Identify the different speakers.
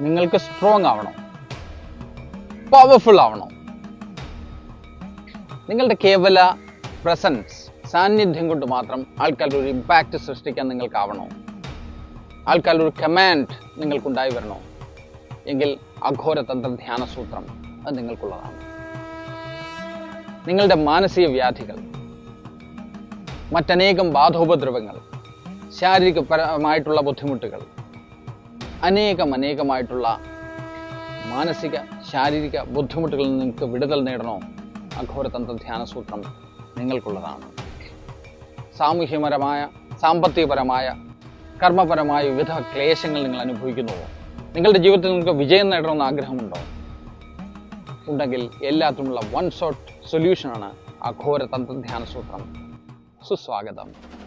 Speaker 1: നിങ്ങൾക്ക് സ്ട്രോങ് ആവണം. പവർഫുൾ ആവണം. നിങ്ങളുടെ കേവല പ്രസൻസ് സാന്നിധ്യം കൊണ്ട് മാത്രം ആൾക്കാരുടെ ഒരു ഇമ്പാക്റ്റ് സൃഷ്ടിക്കാൻ നിങ്ങൾക്കാവണോ. ആൾക്കാരുടെ ഒരു കമാൻഡ് നിങ്ങൾക്കുണ്ടായി വരണോ. എങ്കിൽ അഘോരതന്ത്ര ധ്യാനസൂത്രം അത് നിങ്ങൾക്കുള്ളതാണ്. നിങ്ങളുടെ മാനസിക വ്യാധികൾ മറ്റനേകം ബാധോപദ്രവങ്ങൾ ശാരീരികപരമായിട്ടുള്ള ബുദ്ധിമുട്ടുകൾ അനേകം അനേകമായിട്ടുള്ള മാനസിക ശാരീരിക ബുദ്ധിമുട്ടുകളിൽ നിന്ന് നിങ്ങൾക്ക് വിടുതൽ നേടണോ? അഘോരതന്ത്ര ധ്യാനസൂത്രം നിങ്ങൾക്കുള്ളതാണ്. സാമൂഹ്യപരമായ സാമ്പത്തികപരമായ കർമ്മപരമായ വിവിധ ക്ലേശങ്ങൾ നിങ്ങൾ അനുഭവിക്കുന്നുവോ നിങ്ങളുടെ ജീവിതത്തിൽ നിങ്ങൾക്ക് വിജയം നേടണമെന്ന് ആഗ്രഹമുണ്ടോ? ഉണ്ടെങ്കിൽ എല്ലാത്തിനുമുള്ള വൺ ഷോട്ട് സൊല്യൂഷനാണ് അഘോര തന്ത്രധ്യാന സൂത്രം. സുസ്വാഗതം.